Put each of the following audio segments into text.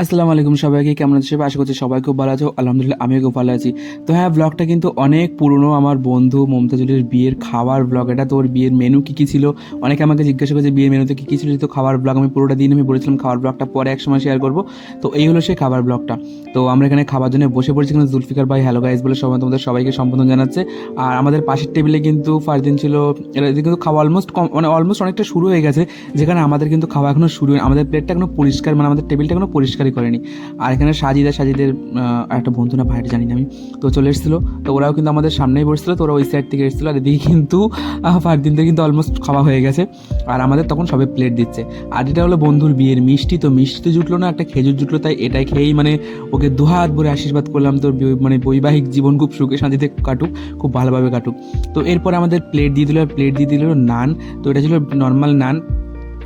আসসালামু আলাইকুম সবাইকে, কেমন আছে আশা করছি সবাই খুব ভালো আছো। আলহামদুলিল্লাহ, আমিও খুব ভালো আছি। তো হ্যাঁ ব্লগটা কিন্তু অনেক পুরনো। আমার বন্ধু মমতাজুলের বিয়ের খাওয়ার ব্লগ এটা তোর বিয়ের মেনু কী কী ছিল? অনেকে আমাকে জিজ্ঞাসা করেছে বিয়ের মেনুতে কী কী ছিল? তো খাবার ব্লগ আমি পুরোটা দিন আমি বলেছিলাম খাবার ব্লগটা পরে এক সময় শেয়ার করব। তো এই হলো সেই খাবার ব্লগটা তো আমরা এখানে খাবার জন্য বসে পড়েছি কিন্তু জুলফিকার ভাই হ্যালো গাইজ বলে সবাই তোমাদের সবাইকে সম্বোধন জানাচ্ছে। আর আমাদের পাশের টেবিলে কিন্তু ফার্স্ট দিন ছিল, এটা কিন্তু খাওয়া অলমোস্ট কম মানে অলমোস্ট অনেকটা শুরু হয়ে গেছে। যেখানে আমাদের কিন্তু খাওয়া এখনও শুরু। আমাদের প্লেটটা এখনও পরিষ্কার মানে আমাদের টেবিলটা এখনও পরিষ্কারই করেনি। আর এখানে সাজিদা, সাজিদের একটা বন্ধু না, ভাইটা জানি না আমি, তো চলে এসেছিল। তো ওরাও কিন্তু আমাদের সামনেই বসছিল, তো ওরা ওই সাইড থেকে এসেছিল। আর এদিকে কিন্তু ফার দিন থেকে কিন্তু অলমোস্ট খাওয়া হয়ে গেছে। আর আমাদের তখন সবাই প্লেট দিচ্ছে। আর এটা হলো বন্ধুর বিয়ের মিষ্টি, তো মিষ্টিতে জুটলো না, একটা খেজুর জুটলো, তাই এটাই খেয়েই মানে ওকে দুহাত ভরে আশীর্বাদ করলাম। তোর মানে বৈবাহিক জীবন খুব সুখে শান্তিতে কাটুক, খুব ভালোভাবে কাটুক। তো এরপর আমাদের প্লেট দিয়ে দিল প্লেট দিয়ে দিল নান। তো এটা ছিল নর্মাল নান।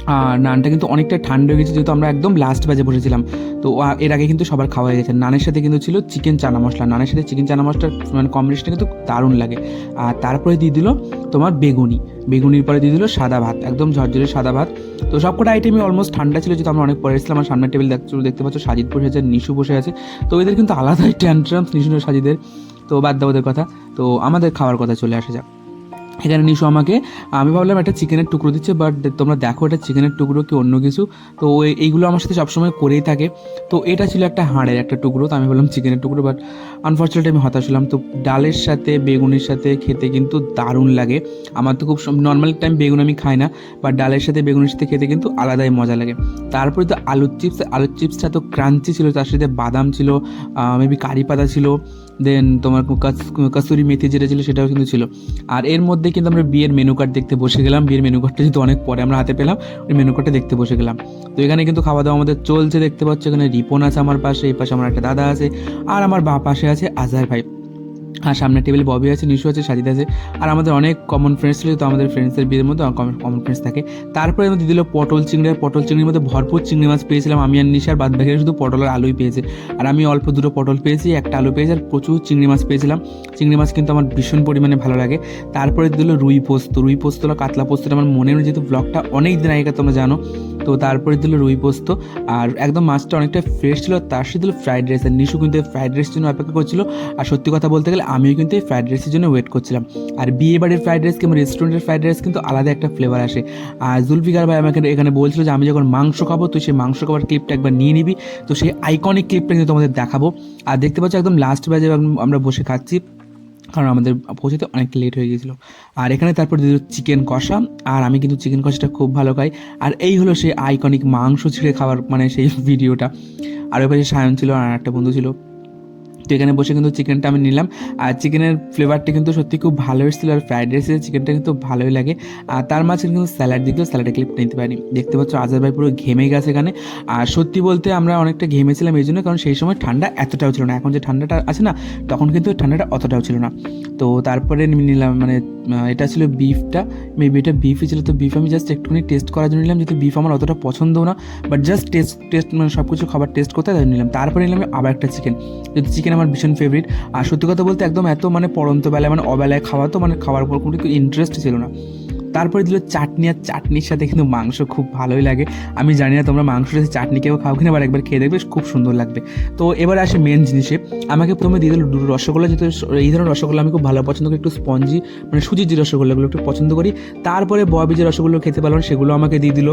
আর নানটা কিন্তু অনেকটা ঠান্ডা হয়ে গেছে, যেহেতু আমরা একদম লাস্ট বাজে বসেছিলাম। তো এর আগে কিন্তু সবার খাওয়া হয়ে গেছে। নানের সাথে কিন্তু ছিল চিকেন চানা মশলা। নানের সাথে চিকেন চানা মশলার মানে কম্বিনেশনটা কিন্তু দারুণ লাগে। আর তারপরে দিয়ে দিল তোমার বেগুনি। বেগুনির পরে দিয়ে দিল সাদা ভাত, একদম ঝরঝরে সাদা ভাত। তো সবকটা আইটেমই অলমোস্ট ঠান্ডা ছিল, যেহেতু আমরা অনেক পরে এসেছিলাম। আমার সামনের টেবিল দেখতে দেখতে পাচ্ছ সাজিদ বসে আছে নিশু বসে আছে। তো এদের কিন্তু আলাদাই ট্যান্ট্রামস নিশু সাজিদের। তো বাদ দাও ওদের কথা। তো আমাদের খাওয়ার কথা চলে আসা যাক। এখানে নিশু আমাকে, আমি ভাবলাম একটা চিকেনের টুকরো দিচ্ছে বাট তোমরা দেখো এটা চিকেনের টুকরো কি অন্য কিছু। তো এইগুলো আমার সাথে সবসময় করেই থাকে। তো এটা ছিল একটা হাড়ের একটা টুকরো, তো আমি বললাম চিকেনের টুকরো বাট আনফর্চুনেটলি আমি হতাশ হলাম। তো ডালের সাথে, বেগুনের সাথে খেতে কিন্তু দারুণ লাগে। আমার তো খুব নর্মাল টাইম বেগুন আমি খাই না বাট ডালের সাথে, বেগুনের সাথে খেতে কিন্তু আলাদাই মজা লাগে। তারপরে তো আলুর চিপস, আলুর চিপসটা তো ক্রাঞ্চি ছিল, তার সাথে বাদাম ছিল মেবি কারি পাতা ছিল দেন তোমার কাস- কাসুরি মেথি যেটা ছিল, সেটাও কিন্তু ছিল। আর এর মধ্যে কিন্তু আমরা বিয়ের মেনু কার্ড দেখতে বসে গেলাম। বিয়ের মেনু কার্ডটা যেহেতু অনেক পরে আমরা হাতে পেলাম, ওই মেনু কার্ডটা দেখতে বসে গেলাম। তো এখানে কিন্তু খাওয়া দাওয়া আমাদের চলছে, দেখতে পাচ্ছ এখানে রিপন আছে আমার পাশে, এই পাশে আমার একটা দাদা আছে, আর আমার বা পাশে আছে আজহার ভাই। আর সামনে টেবিলে ববি আছে, নিশু আছে, সাজিদ আছে। আর আমাদের অনেক কমন ফ্রেন্ডস ছিল, তো আমাদের ফ্রেন্ডসের বিয়ের মধ্যে কমন ফ্রেন্ডস থাকে। তারপরে আমাদের দিল পটল চিংড়ি, পটল চিংড়ির মধ্যে ভরপুর চিংড়ি মাছ পেয়েছিলাম। আমি আর নিশার বাদ বাকি শুধু পটল আর আলুই পেয়েছে। আর আমি অল্প দুটো পটল পেয়েছি, একটা আলু পেয়েছি, আর প্রচুর চিংড়ি মাছ পেয়েছিলাম। চিংড়ি মাছ কিন্তু আমার ভীষণ পরিমাণে ভালো লাগে। তারপরে দিল রুই পোস্ত। রুই পোস্ত কাতলা পোস্তটা। আমার মনে যেহেতু ব্লগটা অনেক দিন আগে তোমরা জানো। তো তারপরে দিল রুই পোস্ত। আর একদম মাছটা অনেকটা ফ্রেশ ছিল, তার সাথে দিল ফ্রাইড রাইস আর নিশু কিন্তু ফ্রাইড রাইসের জন্য অপেক্ষা করছিল। আর সত্যি কথা বলতে গেলে আমিও কিন্তু এই ফ্রাইড রাইসের জন্য ওয়েট করছিলাম। আর বিয়ে বাড়ির ফ্রাইড রাইস কিংবা রেস্টুরেন্টের ফ্রাইড রাইস কিন্তু আলাদা একটা ফ্লেভার আসে। আর জুলফিকার ভাই আমাকে এখানে বলছিল যে, আমি যখন মাংস খাব, তুই সেই মাংস খাবার ক্লিপটা একবার নিয়ে নিবি। তো সেই আইকনিক ক্লিপটা কিন্তু তোমাদের দেখাবো। আর দেখতে পাচ্ছ একদম লাস্ট বাজে আমরা বসে খাচ্ছি। কারণ আমাদের পৌঁছাতে অনেক লেট হয়ে গিয়েছিল। আর এখানে তারপর দিল চিকেন কষা। আর আমি কিন্তু চিকেন কষাটা খুব ভালো খাই। আর এই হলো সেই আইকনিক মাংস ছিঁড়ে খাওয়ার মানে সেই ভিডিওটা আর ওই পাশে সায়ন ছিল আর একটা বন্ধু ছিল। তো এখানে বসে কিন্তু চিকেনটা আমি নিলাম। আর চিকেনের ফ্লেভারটা কিন্তু সত্যি খুব ভালো এসেছিল আর ফ্রাইড রাইসের চিকেনটা কিন্তু ভালোই লাগে। আর তার মাঝে কিন্তু স্যালাড দিকেও স্যালাডে ক্লিপ নিতে পারি দেখতে পাচ্ছ আজার ভাই পুরো ঘেমে গেছে এখানে। আর সত্যি বলতে আমরা অনেকটা ঘেমেছিলাম এই জন্য, কারণ সেই সময় ঠান্ডা এতটাও ছিল না। এখন যে ঠান্ডাটা আছে না, তখন কিন্তু ঠান্ডাটা অতটাও ছিল না। তো তারপরে নিলাম মানে এটা ছিল বিফটা মেবি এটা বিফই ছিল, তো বিফ আমি জাস্ট একটুখানি টেস্ট করার জন্য নিলাম, যেহেতু বিফ আমার অতটা পছন্দও না বাট জাস্ট টেস্ট টেস্ট মানে সব কিছু খাবার টেস্ট করতে তাই নিলাম। তারপরে নিলাম আবার একটা চিকেন যেহেতু চিকেন আমার ভীষণ ফেভারিট আর সত্যি কথা বলতে একদম এত মানে পড়ন্ত বেলায় মানে অবেলায় খাওয়া তো মানে খাওয়ার পর কোনো ইন্টারেস্ট ছিল না। তারপরে দিল চাটনি, আর চাটনির সাথে কিন্তু মাংস খুব ভালোই লাগে। আমি জানি না তোমরা মাংসের সাথে চাটনি কেউ খাও কিনা আবার একবার খেয়ে দেখবে খুব সুন্দর লাগবে। তো এবার আসে মেন জিনিসে। আমাকে প্রথমে দিয়ে দিল দুটো রসগোল্লা, যেহেতু এই ধরনের রসগোল্লা আমি খুব ভালো পছন্দ করি, একটু স্পঞ্জি মানে সুজির যে রসগোল্লাগুলো একটু পছন্দ করি। তারপরে ববি যে রসগোল্লা খেতে পারলাম, সেগুলো আমাকে দিয়ে দিল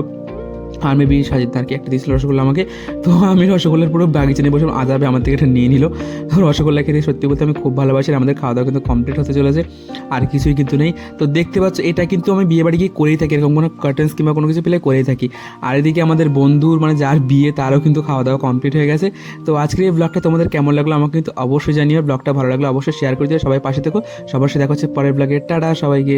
আর মেবি সাজিদ আর কি একটা দিয়েছিল রসগোল্লা আমাকে? তো আমি রসগোল্লার পুরো বাগিচা নিয়ে বসে আজাবে আমার থেকে এটা নিয়ে নিল। তো রসগোল্লা খেতে সত্যি বলতে আমি খুব ভালোবাসি আমাদের খাওয়া দাওয়া কিন্তু কমপ্লিট হতে চলেছে। আর কিছুই কিন্তু নেই। তো দেখতে পাচ্ছ, এটা কিন্তু আমি বিয়ে বাড়ি গিয়ে করেই থাকি। এরকম কোনো কার্টেন্স কিংবা কোনো কিছু পেলে করেই থাকি। আর এদিকে আমাদের বন্ধুর মানে যার বিয়ে, তারও কিন্তু খাওয়া দাওয়া কমপ্লিট হয়ে গেছে। তো আজকের এই ব্লগটা তোমাদের কেমন লাগল আমাকে কিন্তু অবশ্যই জানিও। ব্লগটা ভালো লাগল অবশ্যই শেয়ার করে দিও। সবাই পাশে থেকো। সবার সাথে দেখা হচ্ছে পরের ব্লগে টাটা সবাইকে।